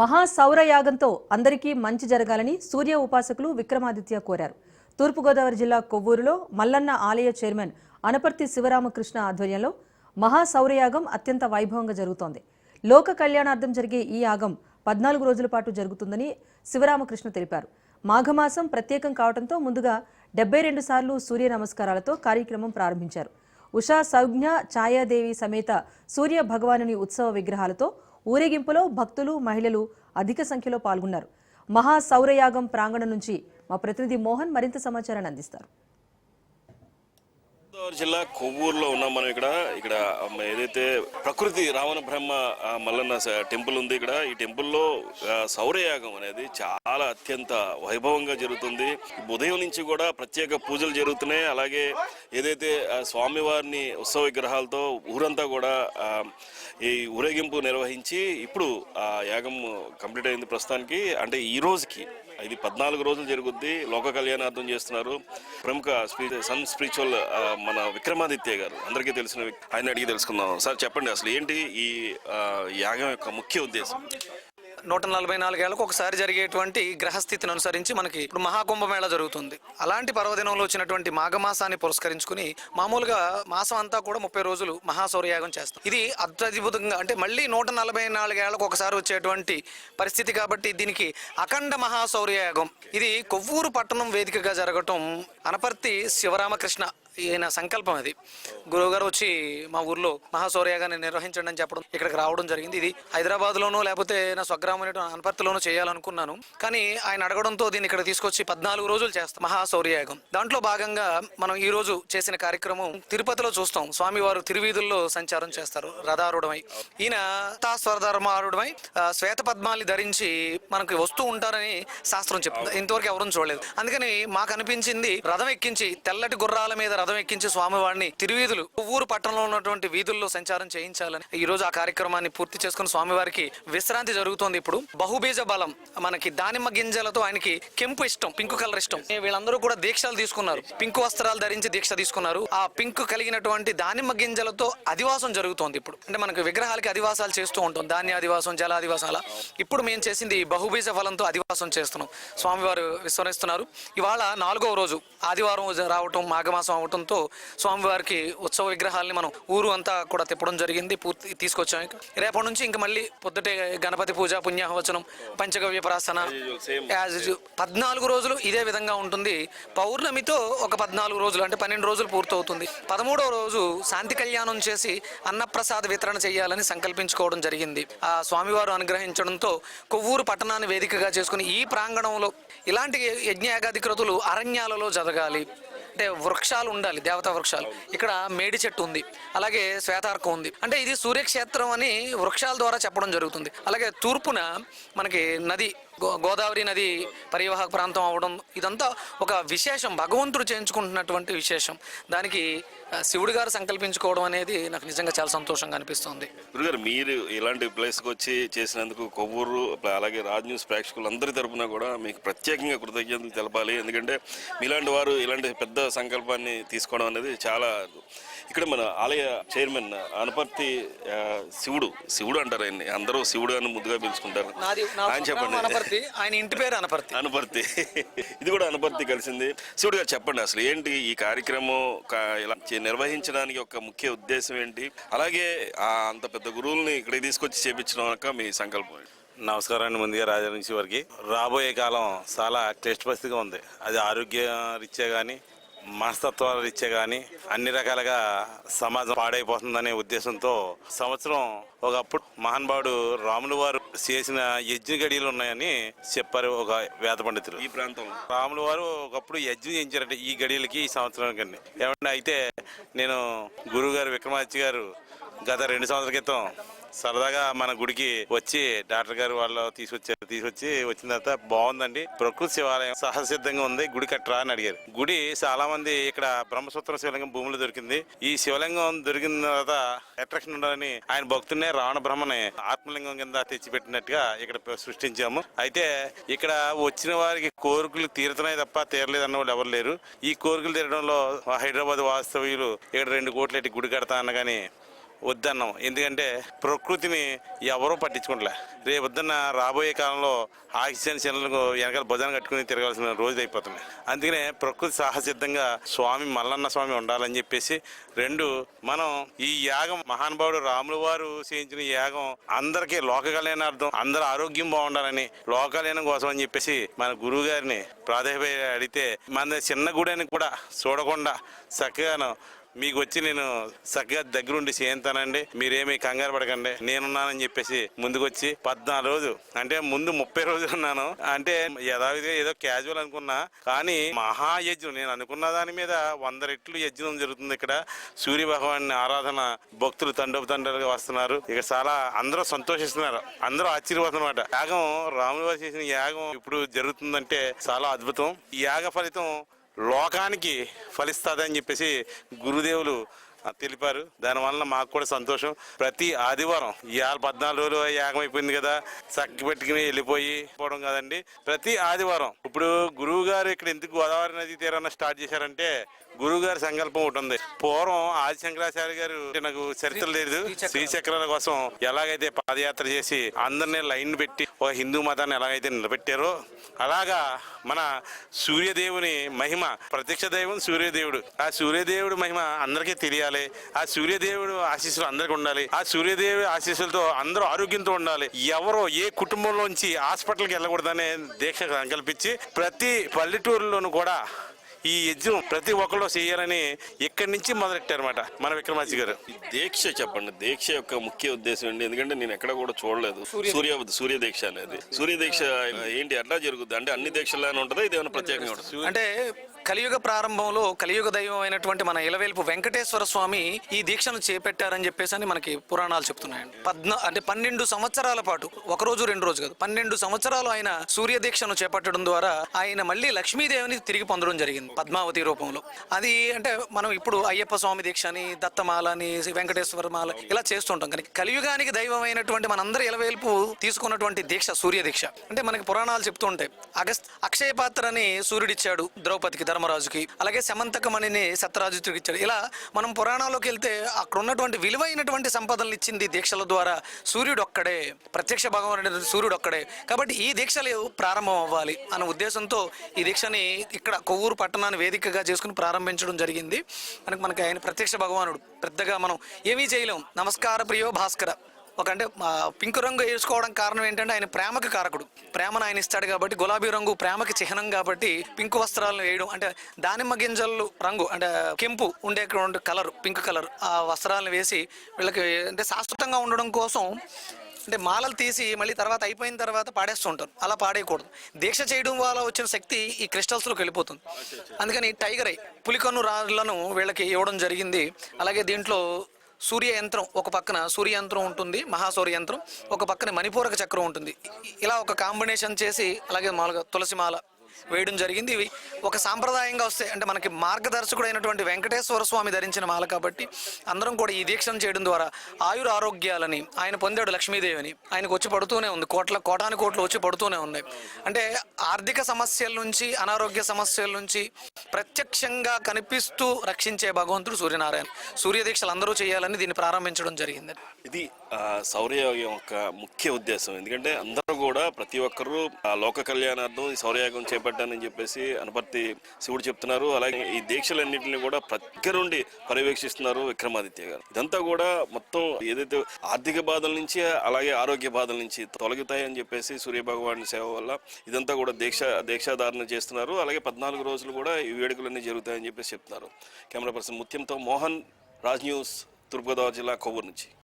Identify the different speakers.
Speaker 1: మహాసౌరయాగంతో అందరికీ మంచి జరగాలని సూర్య ఉపాసకులు విక్రమాదిత్య కోరారు. తూర్పుగోదావరి జిల్లా కొవ్వూరులో మల్లన్న ఆలయ చైర్మన్ అనపర్తి శివరామకృష్ణ ఆధ్వర్యంలో మహాసౌరయాగం అత్యంత వైభవంగా జరుగుతోంది. లోక కళ్యాణార్థం జరిగే ఈ యాగం పద్నాలుగు రోజుల పాటు జరుగుతుందని శివరామకృష్ణ తెలిపారు. మాఘమాసం ప్రత్యేకం కావడంతో ముందుగా డెబ్బై రెండు సార్లు సూర్య నమస్కారాలతో కార్యక్రమం ప్రారంభించారు. ఉషా సౌజ్ఞ ఛాయాదేవి సమేత సూర్య భగవానుని ఉత్సవ విగ్రహాలతో ఊరేగింపులో భక్తులు మహిళలు అధిక సంఖ్యలో పాల్గొన్నారు. మహా సౌరయాగం ప్రాంగణం నుంచి మా ప్రతినిధి మోహన్ మరింత సమాచారాన్ని అందిస్తారు.
Speaker 2: గోదావరి జిల్లా కొవ్వూరులో ఉన్నాం మనం ఇక్కడ. ఇక్కడ ఏదైతే ప్రకృతి రావణ బ్రహ్మ మల్లన్న స- టెంపుల్ ఉంది ఇక్కడ. ఈ టెంపుల్లో సౌరయాగం అనేది చాలా అత్యంత వైభవంగా జరుగుతుంది. ఉదయం నుంచి కూడా ప్రత్యేక పూజలు జరుగుతున్నాయి. అలాగే ఏదైతే స్వామివారిని ఉత్సవ విగ్రహాలతో ఊరంతా కూడా ఈ ఊరేగింపు నిర్వహించి ఇప్పుడు ఆ యాగం కంప్లీట్ అయింది ప్రస్తుతానికి. అంటే ఈ రోజుకి ఇది పద్నాలుగు రోజులు జరుగుద్ది. లోక కళ్యాణార్థం చేస్తున్నారు. ప్రముఖ సన్ స్పిరిచువల్ మన విక్రమాదిత్య గారు. అందరికీ తెలిసిన ఆయన అడిగి తెలుసుకుందాం. సార్ చెప్పండి అసలు ఏంటి ఈ యాగం యొక్క ముఖ్య ఉద్దేశం?
Speaker 3: నూట నలభై నాలుగేళ్ళకు ఒకసారి జరిగేటువంటి గ్రహస్థితిని అనుసరించి మనకి ఇప్పుడు మహాకుంభమేళ జరుగుతుంది. అలాంటి పర్వదినంలో వచ్చినటువంటి మాఘమాసాన్ని పురస్కరించుకుని మామూలుగా మాసం అంతా కూడా ముప్పై రోజులు మహాసౌరయాగం చేస్తాం. ఇది అత్యద్భుతంగా అంటే మళ్ళీ నూట నలభై నాలుగేళ్ళకు ఒకసారి వచ్చేటువంటి పరిస్థితి కాబట్టి దీనికి అఖండ మహాసౌరయాగం ఇది కొవ్వూరు పట్టణం వేదికగా జరగటం అనపర్తి శివరామకృష్ణ ఈయన సంకల్పం అది. గురువుగారు వచ్చి మా ఊర్లో మహాశౌర్యాగాన్ని నిర్వహించండి అని చెప్పడం ఇక్కడికి రావడం జరిగింది. ఇది హైదరాబాద్లోనూ లేకపోతే నా స్వగ్రామం అనపర్తిలోనూ చేయాలనుకున్నాను. కానీ ఆయన అడగడంతో దీన్ని ఇక్కడ తీసుకొచ్చి పద్నాలుగు రోజులు చేస్తాం మహాసౌర్యాగం దాంట్లో భాగంగా మనం ఈ రోజు చేసిన కార్యక్రమం తిరుపతిలో చూస్తాం. స్వామివారు తిరువీధుల్లో సంచారం చేస్తారు. రథారుడమై ఈయన తాస్వరధర్మారుడమై శ్వేత పద్మాల్ని ధరించి మనకి వస్తూ ఉంటారని శాస్త్రం చెప్తుంది. ఇంతవరకు ఎవరూ చూడలేదు. అందుకని మాకు అనిపించింది రథం ఎక్కించి తెల్లటి గుర్రాల మీద రథం ఎక్కించి స్వామివారిని తిరువీధులు ఊరు పట్టణంలో ఉన్నటువంటి వీధుల్లో సంచారం చేయించాలని ఈ రోజు ఆ కార్యక్రమాన్ని పూర్తి చేసుకుని స్వామివారికి విశ్రాంతి జరుగుతోంది ఇప్పుడు. బహుబీజ బలం మనకి దానిమ్మ గింజలతో ఆయనకి కెంపు ఇష్టం పింక్ కలర్ ఇష్టం. వీళ్ళందరూ కూడా దీక్షలు తీసుకున్నారు. పింక్ వస్త్రాలు ధరించి దీక్ష తీసుకున్నారు. ఆ పింక్ కలిగినటువంటి దానిమ్మ గింజలతో అధివాసం జరుగుతోంది ఇప్పుడు. అంటే మనకు విగ్రహాలకి అధివాసాలు చేస్తూ ఉంటాం. ధాన్య అధివాసం జల అధివాసం అలా. ఇప్పుడు మేము చేసింది బహుబీజ ఫలంతో అధివాసం చేస్తున్నాం. స్వామివారు విస్మరిస్తున్నారు ఇవాళ నాలుగవ రోజు. ఆదివారం రావటం మాఘమాసం అవటంతో స్వామివారికి ఉత్సవ విగ్రహాలని మనం ఊరు అంతా కూడా తిప్పడం జరిగింది. పూర్తి తీసుకొచ్చాం. రేపటి నుంచి ఇంక మళ్ళీ పొద్దుటే గణపతి పూజ పుణ్యాహవచనం పంచగవ్య ప్రాసన యాజ్. పద్నాలుగు రోజులు ఇదే విధంగా ఉంటుంది. పౌర్ణమితో ఒక పద్నాలుగు రోజులు అంటే పన్నెండు రోజులు పూర్తవుతుంది. పదమూడవ రోజు శాంతి కళ్యాణం చేసి అన్నప్రసాద వితరణ చేయాలని సంకల్పించుకోవడం జరిగింది. ఆ స్వామివారు అనుగ్రహించడంతో కొవ్వూరు పట్టణాన్ని వేదికగా చేసుకుని ఈ ప్రాంగణంలో ఇలాంటి యజ్ఞయాగాది క్రతులు అరణ్యాలలో జరగాలి. అంటే వృక్షాలు ఉండాలి దేవతా వృక్షాలు. ఇక్కడ మేడి చెట్టు ఉంది అలాగే శ్వేతార్కం ఉంది. అంటే ఇది సూర్యక్షేత్రం అని వృక్షాల ద్వారా చెప్పడం జరుగుతుంది. అలాగే తూర్పున మనకి నది గోదావరి నది పరివాహక ప్రాంతం అవడం ఇదంతా ఒక విశేషం భగవంతుడు చేయించుకుంటున్నటువంటి విశేషం. దానికి శివుడు గారు సంకల్పించుకోవడం అనేది నాకు నిజంగా చాలా సంతోషంగా అనిపిస్తుంది.
Speaker 2: గురుగారు మీరు ఇలాంటి ప్లేస్కి వచ్చి చేసినందుకు కొవ్వూరు అలాగే రాజ్ న్యూస్ ప్రేక్షకులు అందరి తరపున కూడా మీకు ప్రత్యేకంగా కృతజ్ఞతలు తెలపాలి. ఎందుకంటే మీలాంటి వారు ఇలాంటి పెద్ద సంకల్పాన్ని తీసుకోవడం అనేది చాలా ఇక్కడ మన ఆలయ చైర్మన్ అనపర్తి శివుడు శివుడు అంటారు ఆయన్ని. అందరూ శివుడు అని ముద్దుగా పిలుచుకుంటారు. ఆయన చెప్పండి.
Speaker 3: అనపర్తి ఆయన ఇంటి పేరు అనపర్తి.
Speaker 2: అనపర్తి. ఇది కూడా అనపర్తి కలిసింది. శివుడు గారు చెప్పండి అసలు ఏంటి ఈ కార్యక్రమం ఇలా చే- నిర్వహించడానికి ఒక ముఖ్య ఉద్దేశం ఏంటి? అలాగే ఆ అంత పెద్ద గురువుల్ని ఇక్కడికి తీసుకొచ్చి చేపించడం యొక్క మీ సంకల్పం ఏంటి?
Speaker 4: నమస్కారాన్ని ముందుగా రాజా నుంచి వారికి. రాబోయే కాలం చాలా క్లిష్ట పరిస్థితిగా ఉంది. అది ఆరోగ్య రీత్యా కానీ మనస్తత్వాల రీత్యా కానీ అన్ని రకాలుగా సమాజం పాడైపోతుందనే ఉద్దేశంతో సంవత్సరం ఒకప్పుడు మహానుభావుడు రాములు వారు చేసిన యజ్ఞ గడియలు ఉన్నాయని చెప్పారు ఒక వేద పండితులు.
Speaker 2: ఈ ప్రాంతంలో.
Speaker 4: రాములు వారు ఒకప్పుడు యజ్ఞం చేయించారంటే ఈ గడియలకి ఈ సంవత్సరానికి ఏమంటే అయితే నేను గురువు గారు విక్రమాదిత్య గారు గత రెండు సంవత్సరాల క్రితం సరదాగా మన గుడికి వచ్చి డాక్టర్ గారు వాళ్ళు తీసుకొచ్చారు. తీసుకొచ్చి వచ్చిన తర్వాత బాగుందండి. ప్రకృతి శివాలయం సహసిద్ధంగా ఉంది. గుడి కట్టరా అని అడిగారు. గుడి చాలా మంది ఇక్కడ బ్రహ్మసూత్ర శివలింగం భూమిలో దొరికింది. ఈ శివలింగం దొరికిన తర్వాత అట్రాక్షన్ ఉండాలని ఆయన భక్తున్నే రావణ బ్రహ్మని ఆత్మలింగం కింద తెచ్చిపెట్టినట్టుగా ఇక్కడ సృష్టించాము. అయితే ఇక్కడ వచ్చిన వారికి కోరికలు తీరుతున్నాయి తప్ప తీరలేదు అన్న వాళ్ళు ఎవరు లేరు. ఈ కోరికలు తీరడంలో హైదరాబాద్ వాస్తవ్యులు ఇక్కడ రెండు కోట్లెట్టి గుడి కడతా అన్న కానీ వద్దన్నాం. ఎందుకంటే ప్రకృతిని ఎవరూ పట్టించుకుంటలే. రేపు వద్దన్న రాబోయే కాలంలో ఆక్సిజన్ సిలిండర్లకు వెనకాల భుజాన్ని కట్టుకుని తిరగాల్సిన రోజులు అయిపోతున్నాయి. అందుకనే ప్రకృతి సాహసిద్ధంగా స్వామి మల్లన్న స్వామి ఉండాలని చెప్పేసి రెండు మనం ఈ యాగం మహానుభావుడు రాములు వారు చేయించిన యాగం అందరికీ లోక కళ్యాణార్థం అందరూ ఆరోగ్యం బాగుండాలని లోక కళ్యాణం కోసం అని చెప్పేసి మన గురువు గారిని ప్రాధాన్యత అడిగితే మన చిన్న గుడని కూడా చూడకుండా చక్కగాను మీకు వచ్చి నేను చక్కగా దగ్గరుండి చేయంతానండి. మీరేమీ కంగారు పడకండి. నేనున్నానని చెప్పేసి ముందుకొచ్చి పద్నాలుగు రోజు అంటే ముందు ముప్పై రోజులు ఉన్నాను. అంటే యథావిధిగా ఏదో క్యాజువల్ అనుకున్నా కానీ మహాయజ్ఞం నేను అనుకున్న దాని మీద వంద రెట్లు యజ్ఞం జరుగుతుంది ఇక్కడ. సూర్య భగవాన్ ఆరాధన భక్తులు తండోపు తండ్రులుగా వస్తున్నారు. ఇక చాలా అందరూ సంతోషిస్తున్నారు. అందరూ ఆశ్చర్యపోతున్నమాట యాగం రాముల చేసిన యాగం ఇప్పుడు జరుగుతుందంటే చాలా అద్భుతం. ఈ యాగ ఫలితం లోకానికి ఫలిస్తుందని చెప్పేసి గురుదేవులు తెలిపారు. దానివల్ల మాకు కూడా సంతోషం. ప్రతి ఆదివారం ఇవాళ పద్నాలుగు రోజులు అయిపోయింది కదా. చక్కి పెట్టుకుని వెళ్ళిపోయి పోవడం కాదండి. ప్రతి ఆదివారం ఇప్పుడు గురువు గారు ఇక్కడ ఎందుకు గోదావరి నది తీరాన స్టార్ట్ చేశారంటే గురువు గారి సంకల్పం ఒకటి ఉంది. పూర్వం ఆది శంకరాచార్య గారు నాకు చరిత్ర లేదు. శ్రీచక్రాల కోసం ఎలాగైతే పాదయాత్ర చేసి అందరినీ లైన్ పెట్టి ఒక హిందూ మతాన్ని ఎలాగైతే నిలబెట్టారో అలాగా మన సూర్యదేవుని మహిమ ప్రత్యక్ష దైవం సూర్యదేవుడు. ఆ సూర్యదేవుడు మహిమ అందరికీ తెలియాలి. ఆ సూర్యదేవుడు ఆశీస్సులు అందరికీ ఉండాలి. ఆ సూర్యదేవుడి ఆశీస్సులతో అందరూ ఆరోగ్యంతో ఉండాలి. ఎవరో ఏ కుటుంబంలోంచి హాస్పిటల్కి వెళ్ళకూడదనే దీక్ష సంకల్పించి ప్రతి పల్లెటూరులోనూ కూడా ఈ యజ్ఞం ప్రతి ఒక్కళ్ళు చేయాలని ఇక్కడి నుంచి మొదలెట్టారన్నమాట మన విక్రమాజీ గారు.
Speaker 2: దీక్ష చెప్పండి. దీక్ష యొక్క ముఖ్య ఉద్దేశం ఏంటి? ఎందుకంటే నేను ఎక్కడ కూడా చూడలేదు. సూర్య సూర్య దీక్ష అనేది. సూర్య దీక్ష ఏంటి? ఎట్లా జరుగుతుంది అంటే అన్ని దీక్షలానే ఉంటుందా? ఇది ఏమైనా ప్రత్యేకంగా ఉంటుంది?
Speaker 3: అంటే కలియుగ ప్రారంభంలో కలియుగ దైవం అయినటువంటి మన ఇలవేల్పు వెంకటేశ్వర స్వామి ఈ దీక్షను చేపట్టారని చెప్పేసి అని మనకి పురాణాలు చెప్తున్నాయండి. పద్నా అంటే పన్నెండు సంవత్సరాల పాటు ఒక రోజు రెండు రోజు కాదు పన్నెండు సంవత్సరాలు ఆయన సూర్య దీక్షను చేపట్టడం ద్వారా ఆయన మళ్ళీ లక్ష్మీదేవిని తిరిగి పొందడం జరిగింది పద్మావతి రూపంలో. అది అంటే మనం ఇప్పుడు అయ్యప్ప స్వామి దీక్ష అని దత్తమాల అని వెంకటేశ్వర మాల ఇలా చేస్తుంటాం. కానీ కలియుగానికి దైవం అయినటువంటి మనందరి ఇలవేల్పు తీసుకున్నటువంటి దీక్ష సూర్య దీక్ష. అంటే మనకి పురాణాలు చెప్తూ ఉంటాయి. అగస్ అక్షయ పాత్ర అని సూర్యుడిచ్చాడు ద్రౌపదికి ధర్మరాజుకి అలాగే శమంతకమణిని సత్యరాజుకి ఇచ్చాడు. ఇలా మనం పురాణాల్లోకి వెళ్తే అక్కడ ఉన్నటువంటి విలువైనటువంటి సంపదలను ఇచ్చింది దీక్షల ద్వారా సూర్యుడు ఒక్కడే ప్రత్యక్ష భగవానుడు సూర్యుడు ఒక్కడే కాబట్టి ఈ దీక్షలు ప్రారంభం అవ్వాలి అన్న ఉద్దేశంతో ఈ దీక్షని ఇక్కడ కొవ్వూరు పట్టణాన్ని వేదికగా చేసుకుని ప్రారంభించడం జరిగింది. మనకి మనకి ఆయన ప్రత్యక్ష భగవానుడు. పెద్దగా మనం ఏమీ చేయలేం. నమస్కార ప్రియో భాస్కర. ఒక అంటే పింక్ రంగు వేసుకోవడం కారణం ఏంటంటే ఆయన ప్రేమకి కారకుడు. ప్రేమను ఆయన ఇస్తాడు కాబట్టి గులాబీ రంగు ప్రేమకి చిహ్నం కాబట్టి పింక్ వస్త్రాలను వేయడం అంటే దానిమ్మ గింజలు రంగు అంటే కెంపు ఉండేటువంటి కలర్ పింక్ కలర్ ఆ వస్త్రాలను వేసి వీళ్ళకి అంటే శాశ్వతంగా ఉండడం కోసం అంటే మాలలు తీసి మళ్ళీ తర్వాత అయిపోయిన తర్వాత పాడేస్తుంటారు అలా పాడేయకూడదు. దీక్ష చేయడం వల్ల వచ్చిన శక్తి ఈ క్రిస్టల్స్లోకి వెళ్ళిపోతుంది. అందుకని టైగర్ ఐ పులికన్ను రాళ్ళను వీళ్ళకి ఇవ్వడం జరిగింది. అలాగే దీంట్లో సూర్య యంత్రం ఒక పక్కన సూర్య యంత్రం ఉంటుంది మహాసూర్య యంత్రం ఒక పక్కన మణిపూరక చక్రం ఉంటుంది. ఇలా ఒక కాంబినేషన్ చేసి అలాగే మామూలుగా తులసి మాల వేయడం జరిగింది. ఇవి ఒక సాంప్రదాయంగా వస్తే అంటే మనకి మార్గదర్శకుడు అయినటువంటి వెంకటేశ్వర స్వామి ధరించిన మాల కాబట్టి అందరం కూడా ఈ దీక్షను చేయడం ద్వారా ఆయుర ఆరోగ్యాలని ఆయన పొందాడు లక్ష్మీదేవిని. ఆయనకు వచ్చి పడుతూనే ఉంది. కోట్ల కోటాను కోట్లు వచ్చి పడుతూనే ఉన్నాయి. అంటే ఆర్థిక సమస్యల నుంచి అనారోగ్య సమస్యల నుంచి ప్రత్యక్షంగా కనిపిస్తూ రక్షించే భగవంతుడు సూర్యనారాయణ. సూర్య దీక్షలు అందరూ చేయాలని దీన్ని ప్రారంభించడం జరిగింది.
Speaker 2: ఇది ఆ, యొక్క ముఖ్య ఉద్దేశం. ఎందుకంటే అందరూ కూడా ప్రతి ఒక్కరూ ఆ లోక కళ్యాణార్థం ఈ సౌరయాగం చేపట్టానని చెప్పేసి అనపర్తి శివుడు చెప్తున్నారు. అలాగే ఈ దీక్షలన్నింటినీ కూడా దగ్గరుండి పర్యవేక్షిస్తున్నారు విక్రమాదిత్య గారు. ఇదంతా కూడా మొత్తం ఏదైతే ఆర్థిక బాధల నుంచి అలాగే ఆరోగ్య బాధల నుంచి తొలగుతాయని చెప్పేసి సూర్యభగవాన్ సేవ వల్ల ఇదంతా కూడా దీక్ష దీక్షాధారణ చేస్తున్నారు. అలాగే పద్నాలుగు రోజులు కూడా ఈ వేడుకలన్నీ జరుగుతాయని చెప్పేసి చెప్తున్నారు. కెమెరా పర్సన్ ముత్యంతో మోహన్ రాజ్ న్యూస్ తూర్పుగోదావరి జిల్లా కొవ్వూరు నుంచి.